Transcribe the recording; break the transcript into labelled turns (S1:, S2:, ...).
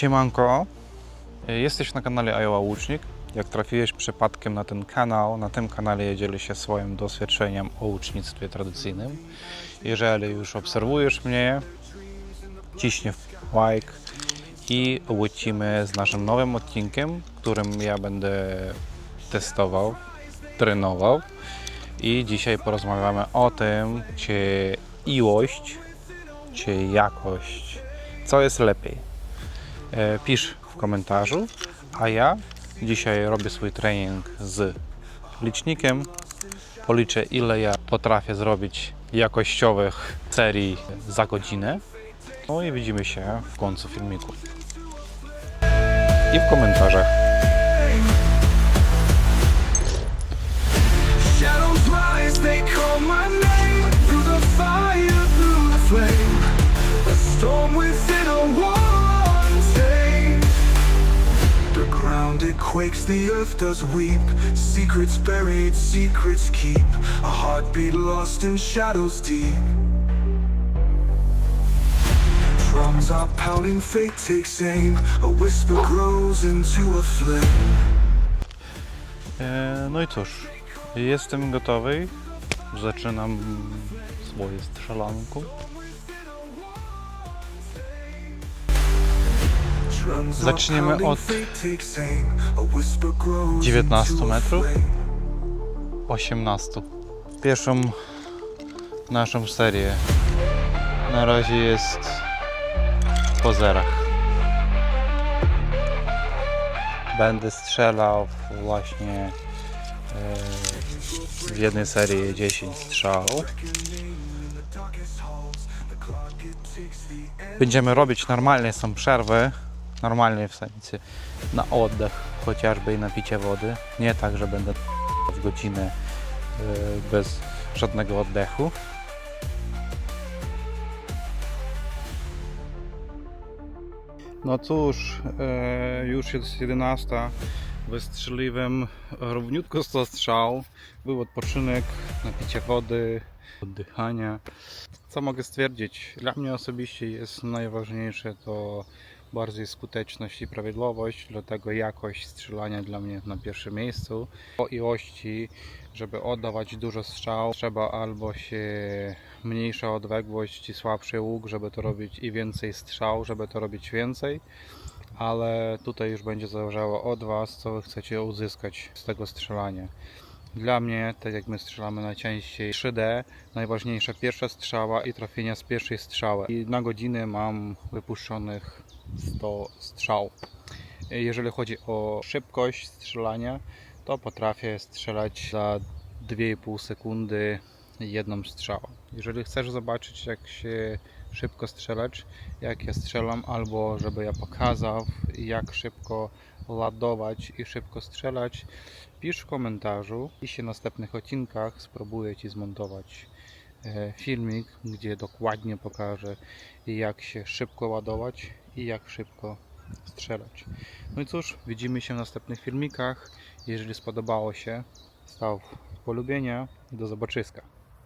S1: Siemanko, jesteś na kanale Iowa Łucznik. Jak trafiłeś przypadkiem na ten kanał, na tym kanale dzielę się swoim doświadczeniem o łucznictwie tradycyjnym. Jeżeli już obserwujesz mnie, ciśnij like i lecimy z naszym nowym odcinkiem, którym ja będę testował, trenował. I dzisiaj porozmawiamy o tym, czy ilość, czy jakość, co jest lepiej. E, Pisz w komentarzu, a ja dzisiaj robię swój trening z licznikiem. Policzę ile ja potrafię zrobić jakościowych serii za godzinę. No i widzimy się w końcu filmiku. I w komentarzach.
S2: Quakes, the earth does weep. Secrets buried, secrets keep. A heartbeat lost in shadows deep. Drums are pounding, fate takes aim. A whisper grows into a flame.
S1: E, No i cóż, jestem gotowy. Zaczynam swoje strzelanko. Zaczniemy od 19 metrów. 18. Pierwszą naszą serię na razie jest po zerach. Będę strzelał właśnie e, w jednej serii 10 strzałów. Będziemy robić normalnie są przerwy, normalnie w sensie na oddech, chociażby i na picie wody. Nie tak, że będę w godzinę e, bez żadnego oddechu. No cóż, e, już jest 11. Wystrzeliłem równiutko 100 strzał. Był odpoczynek, napicie wody, oddychania. Co mogę stwierdzić? Dla mnie osobiście jest najważniejsze to bardziej skuteczność i prawidłowość, dlatego jakość strzelania dla mnie na pierwszym miejscu. Po ilości, żeby oddawać dużo strzał, trzeba albo się mniejsza odległość i słabszy łuk, żeby to robić i więcej strzał, żeby to robić więcej. Ale tutaj już będzie zależało od Was, co Wy chcecie uzyskać z tego strzelania. Dla mnie, tak jak my strzelamy najczęściej 3D, najważniejsza pierwsza strzała i trafienia z pierwszej strzały. I na godzinę mam wypuszczonych 100 strzał. Jeżeli chodzi o szybkość strzelania, to potrafię strzelać za 2,5 sekundy jedną strzałą. Jeżeli chcesz zobaczyć jak się szybko strzelać, jak ja strzelam, albo żeby ja pokazał jak szybko ładować i szybko strzelać, pisz w komentarzu i się w następnych odcinkach spróbuję Ci zmontować e, filmik, gdzie dokładnie pokażę jak się szybko ładować i jak szybko strzelać. No i cóż, widzimy się w następnych filmikach. Jeżeli spodobało się, staw polubienia i do zobaczyska.